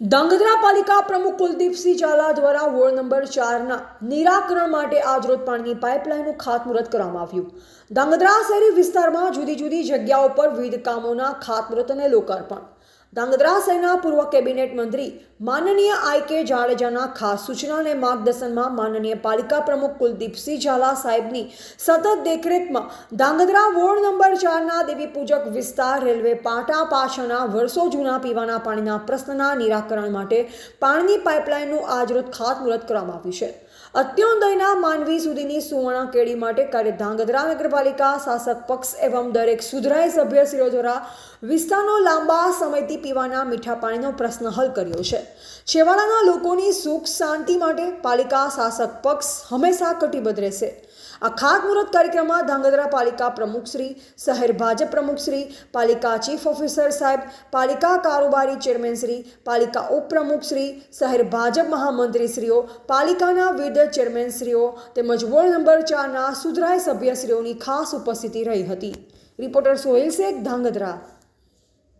ધાંગધ્રા પાલિકા પ્રમુખ કુલદીપસિંહ ઝાલા દ્વારા વોર્ડ નંબર ચારના નિરાકરણ માટે આજરોજ પાણીની પાઇપલાઇનનું ખાતમુહૂર્ત કરવામાં આવ્યું. ધાંગધ્રા શહેરી વિસ્તારમાં જુદી જુદી જગ્યાઓ પર વિવિધ કામોના ખાતમુહૂર્ત અને લોકાર્પણ ધાંગધ્રા સેના પૂર્વ કેબિનેટ મંત્રી માનનીય આઈ જાડેજાના ખાસ સૂચના અને માર્ગદર્શનમાં માનનીય પાલિકા પ્રમુખ કુલદીપસિંહ ઝાલા સાહેબની સતત દેખરેખમાં ધાંગધ્રા વોર્ડ નંબર ચારના દેવી પૂજક વિસ્તાર રેલવે પાટા પાછળના વર્ષો જૂના પીવાના પાણીના પ્રશ્નના નિરાકરણ માટે પાણીની પાઇપલાઇનનું આજરોજ ખાતમુહૂર્ત કરવામાં આવ્યું છે. અત્યોદયના માનવી સુધીની સુવર્ણ કેળી માટે કાર્ય ધાંગધ્રા નગરપાલિકા શાસક પક્ષ એવં દરેક સુધરાઈ સભ્યશ્રીઓ દ્વારા વિસ્તારનો લાંબા સમયથી પીવાના મીઠા પાણીનો પ્રશ્ન હલ કર્યો છે. છેવાડાના લોકોની સુખ શાંતિ માટે પાલિકા શાસક પક્ષ હંમેશા કટિબદ્ધ રહેશે. આ ખાતમુહૂર્ત કાર્યક્રમમાં ધાંગધ્રા પાલિકા પ્રમુખશ્રી શહેર ભાજપ પ્રમુખશ્રી પાલિકા ચીફ ઓફિસર સાહેબ, પાલિકા કારોબારી ચેરમેનશ્રી પાલિકા ઉપપ્રમુખશ્રી શહેર ભાજપ મહામંત્રીશ્રીઓ, પાલિકાના વિવિધ ચેરમેનશ્રીઓ તેમજ વોર્ડ નંબર ચારના સુધરાય સભ્યશ્રીઓની ખાસ ઉપસ્થિતિ રહી હતી. રિપોર્ટર સોહેલ શેખ, ધાંગધ્રા.